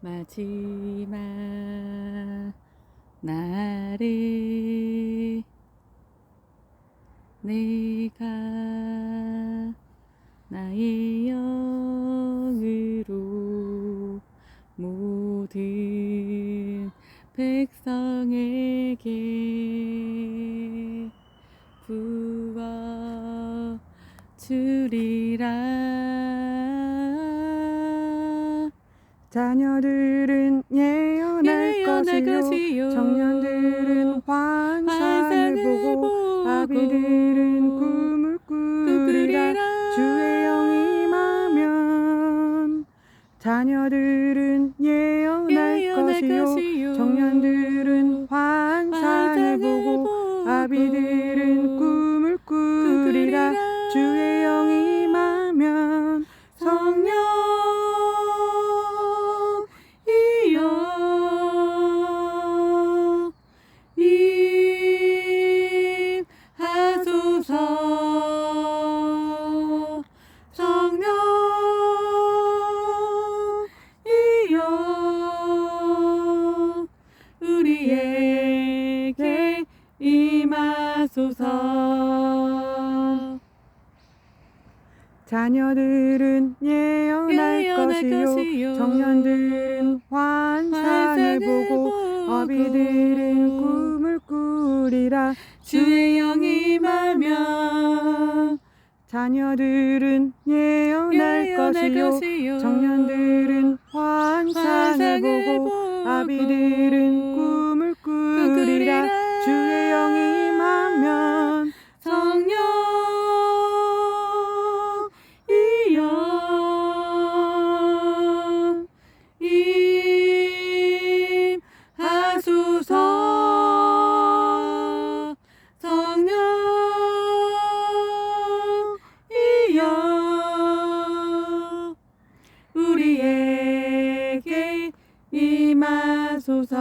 마지막 날에 내가 나의 영으로 모든 백성에게 부어 주리라 자녀들은 예언할 예언할 것이요 것이요. 청년들은 환상을 환상을 보고 보고 아비들은 꿈을 꾸리라 주의 영이 임하면 자녀들은 예언할 예언할 것이요 것이요. 청년들은 환상을 보고 아비들은 하소서 자녀들은 예언할 예언할 것이요 것이요. 청년들은 환상을 보고 아비들은 꿈을 꾸리라 주의 영이 임하면 자녀들은 예언할 예언할 것이요 것이요. 청년들은 환상을 보고 아비들은 하소서 성령이여 우리에게 임하소서